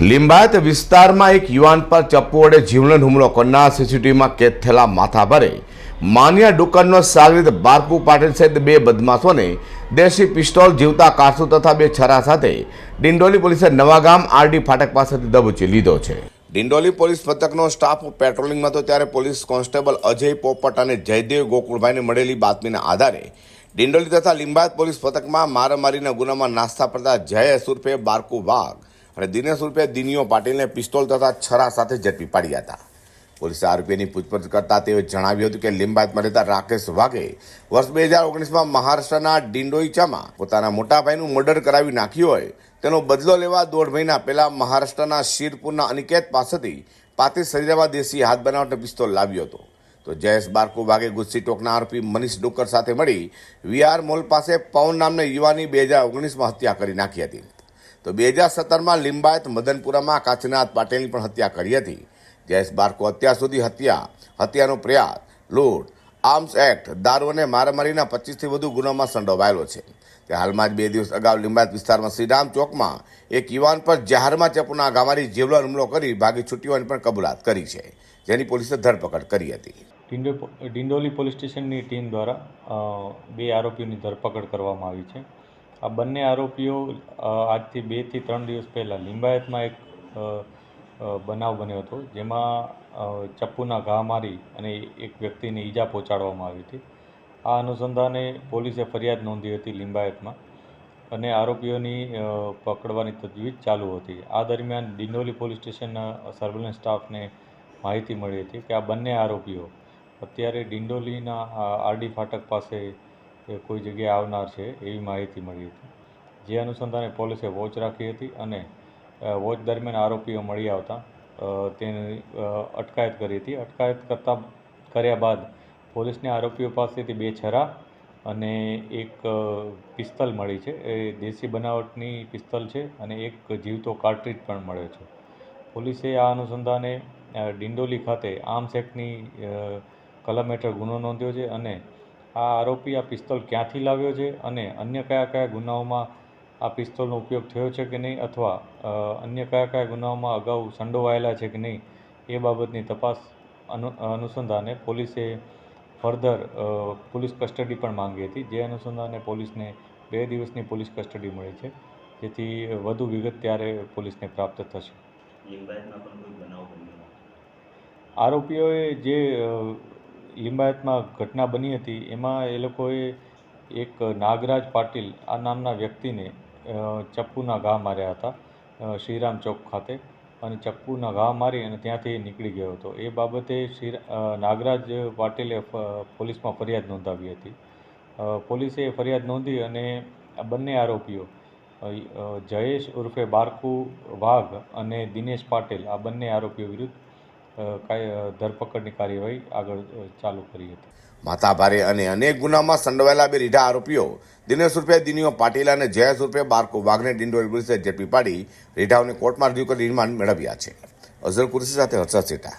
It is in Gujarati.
લિંબાયત વિસ્તારમાં એક યુવાન પર ચપ્પુ વડે જીવલેણ હુમલો કરનાર સીસીટીવીમાં કેદ થયેલા માથાભારે માન્યા દુકાનનો સાગરીત બારકુ પાટીલ સહિત બે બદમાશોને દેશી પિસ્તોલ જીવતા કારસુ તથા બે છરા સાથે ડિંડોલી પોલીસે નવાગામ આરડી ફાટક પાસેથી દબોચી લીધો છે. ડિંડોલી પોલીસ પથકનો સ્ટાફ પેટ્રોલિંગમાં હતો ત્યારે પોલીસ કોન્સ્ટેબલ અજય પોપટ અને જયદેવ ગોકુળભાઈને મળેલી બાતમીના આધારે ડિંડોલી તથા લિંબાયત પોલીસ પથકમાં મારામારીના ગુનામાં નાસ્તા પડતા જય સુરફે બારકુ વાઘ અને દિનેશ રૂપે દિનિયો પાટીલને પિસ્તોલ તથા છરા સાથે ઝડપી પાડ્યા હતા. પોલીસે આરોપીની પૂછપરછ કરતા તેઓએ જણાવ્યું હતું કે લિંબાયતમાં રહેતા રાકેશ વાઘે વર્ષ બે હજાર ઓગણીસમાં મહારાષ્ટ્રના ડિંડોઈચામાં પોતાના મોટાભાઈનું મર્ડર કરાવી નાખ્યું હોય, તેનો બદલો લેવા દોઢ મહિના પહેલા મહારાષ્ટ્રના શિરપુરના અનિકેત પાસેથી પાતી હજારમાં દેશી હાથ બનાવટનો પિસ્તોલ લાવ્યો હતો. તો જયેશ બારકુ વાઘે ગુસ્સી ટોકના આરોપી મનીષ ડુક્કર સાથે મળી વીઆર મોલ પાસે પવન નામના યુવાની બે હજાર ઓગણીસમાં હત્યા કરી નાખી હતી. તો બે હજાર સત્તરમાં લિંબાયત મદનપુરામાં કાચીનાથ પાટેલની પણ હત્યા કરી હતી. જયેશ બારકો અત્યાર સુધી હત્યા, હત્યાનો પ્રયાસ, લૂંટ, આર્મ્સ એક્ટ, દારૂ અને મારામારીના પચીસથી વધુ ગુનામાં સંડોવાયેલો છે. તે હાલમાં જ બે દિવસ અગાઉ લિંબાયત વિસ્તારમાં શ્રીરામ ચોકમાં એક યુવાન પર જાહેરમાં ચપુના ગામારી જીવલર હુમલો કરી ભાગી છૂટ્યોની પણ કબૂલાત કરી છે, જેની પોલીસે ધરપકડ કરી હતી. ડિંડોલી પોલીસ સ્ટેશનની ટીમ દ્વારા બે આરોપીઓની ધરપકડ કરવામાં આવી છે. આ બંને આરોપીઓ આજથી બેથી ત્રણ દિવસ પહેલાં લિંબાયતમાં એક બનાવ બન્યો હતો, જેમાં ચપ્પુના ઘા મારી અને એક વ્યક્તિને ઈજા પહોંચાડવામાં આવી હતી. આ અનુસંધાને પોલીસે ફરિયાદ નોંધી હતી લિંબાયતમાં અને આરોપીઓની પકડવાની તજવીજ ચાલુ હતી. આ દરમિયાન ડિંડોલી પોલીસ સ્ટેશનના સર્વેલન્સ સ્ટાફને માહિતી મળી હતી કે આ બંને આરોપીઓ અત્યારે ડિંડોલીના આરડી ફાટક પાસે એ કોઈ જગ્યાએ આવનાર છે એવી માહિતી મળી હતી. જે અનુસંધાને પોલીસે વોચ રાખી હતી અને વોચ દરમિયાન આરોપીઓ મળી આવતા તેની અટકાયત કરી હતી. અટકાયત કરતા, કર્યા બાદ પોલીસને આરોપીઓ પાસેથી બે છરા અને એક પિસ્તલ મળી છે. એ દેશી બનાવટની પિસ્તલ છે અને એક જીવતો કાર્ટ્રીજ પણ મળ્યો છે. પોલીસે આ અનુસંધાને ડિંડોલી ખાતે આર્મ્સ એક્ટની કલમ હેઠળ ગુનો નોંધ્યો છે અને આ આરોપી આ પિસ્તોલ ક્યાંથી લાવ્યો છે અને અન્ય કયા કયા ગુનાઓમાં આ પિસ્તોલનો ઉપયોગ થયો છે કે નહીં અથવા અન્ય કયા કયા ગુનાઓમાં અગાઉ સંડોવાયેલા છે કે નહીં એ બાબતની તપાસ અનુ અનુસંધાને પોલીસે ફર્ધર પોલીસ કસ્ટડી પણ માંગી હતી. જે અનુસંધાને પોલીસને બે દિવસની પોલીસ કસ્ટડી મળી છે જેથી વધુ વિગત ત્યારે પોલીસને પ્રાપ્ત થશે. આરોપીઓએ જે લિંબાયતમાં ઘટના બની હતી. એમાં એ લોકોએ એક નાગરાજ પાટીલ આ નામના વ્યક્તિને ચપ્પુના ઘા માર્યા હતા શ્રીરામ ચોક ખાતે. અને ચપ્પુના ઘા મારી અને ત્યાંથી નીકળી ગયો હતો. એ બાબતે શ્રી નાગરાજ પાટીલે પોલીસમાં ફરિયાદ નોંધાવી હતી. પોલીસે ફરિયાદ નોંધી અને આ બંને આરોપીઓ જયેશ ઉર્ફે બારકુ વાઘ અને દિનેશ પાટીલ આ બંને આરોપીઓ વિરુદ્ધ ધરપકડની કાર્યવાહી આગળ ચાલુ કરી હતી. માતાભારે અને અનેક ગુનામાં સંડવાયેલા બે રીઢા આરોપીઓ, દિનેશ રૂપે દિનિયો પાટીલ અને જયેશ રૂપે બારકો વાઘને ડિંડોલ પોલીસે ઝડપી પાડી રીઢાઓને કોર્ટમાં રજૂ કરી રિમાન્ડ મેળવ્યા છે. અઝર કુરશી સાથે હર્ષદ સેઠા